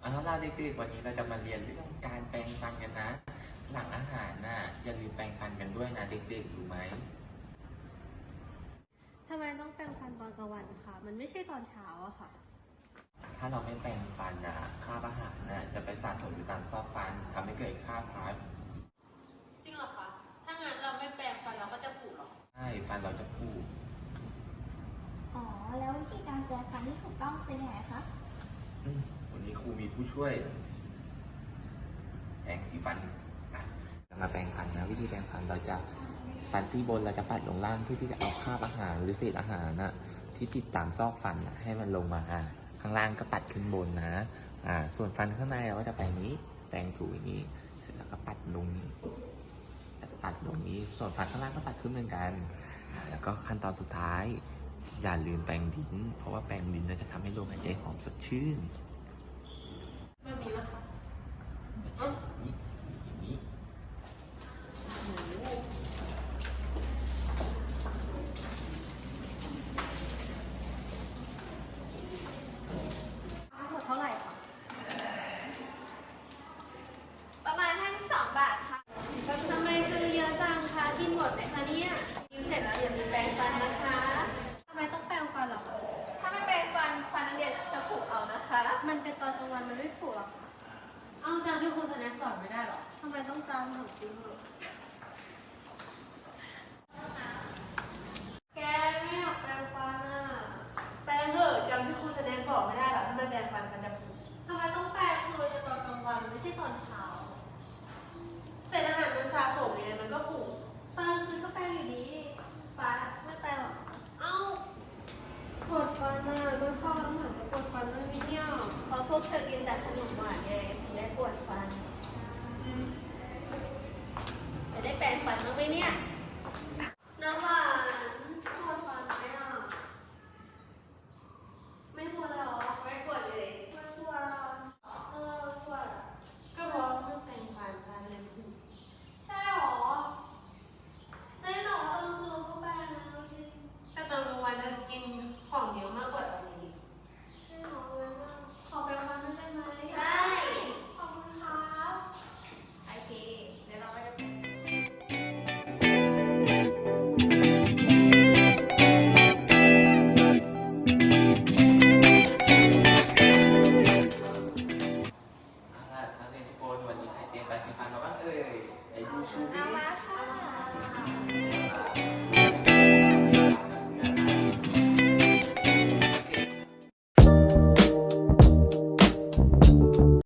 เอาล่ะเด็กๆวันนี้เราจะมาเรียนเรื่องการแปรงฟันกันนะ หลังอาหารน่ะอย่าลืมแปรงฟันกันด้วยนะเด็กๆรู้ไหมทำไมต้องแปรงฟันตอนกลางวันคะมันไม่ใช่ตอนเช้าอะค่ะ ถ้าเราไม่แปรงฟันน่ะคราบอาหารน่ะจะไปสะสมอยู่ตามซอกฟันทำให้เกิดคราบพลัสจริงเหรอคะ ถ้างั้นเราไม่แปรงฟันเราก็จะผุเหรอ ใช่ฟันเราจะปูดอ๋อ แล้ววิธีการแปรงฟันที่ถูกต้องเป็นยังไงคะอืมวันนี้ครูมีผู้ช่วย แปรงสีฟันอะเรามาแปรงฟันนะวิธีแปรงฟันเราจะฟันซี่บนเราจะปัดลงล่างเพื่อที่จะเอาคราบอาหารหรือเศษอาหารน่ะที่ติดตามซอกฟันน่ะให้มันลงมาอะข้างล่างก็ปัดขึ้นบนนะ อ่า ส่วนฟันข้างในเราก็จะแปรงนี้แปรงถูอย่างนี้ เสร็จแล้วก็ปัดลงนี้ปัดลงนี้ ส่วนฟันข้างล่างก็ปัดขึ้นเหมือนกันอ่าแล้วก็ขั้นตอนสุดท้าย อย่าลืมแปรงลิ้น เพราะว่าแปรงลิ้นน่าจะทำให้ลมหายใจหอมสดชื่นแบบนี้นะคะอย่างนี้อย่างนี้ทั้งหมดเท่าไหร่คะประมาณ 52 บาทค่ะ มันไม่ผูกหรอคะเอาจำที่ครูสแนสอนไม่ได้หรอทำไมต้องจำหนูจริงเหรอแกไม่อยากแปรงฟันอะแปรงเถอะจำที่ครูสแนสบอกไม่ได้หรอถ้าไม่แปรงฟันมันจะผุทำไมต้องแปรงคือจะตอนกลางวันไม่ใช่ตอนเช้า กเธอกินแต่ขนมหวานไงถึงได้ปวดฟัน จะได้แปรงฟันบ้างไหมเนี่ย 妈妈妈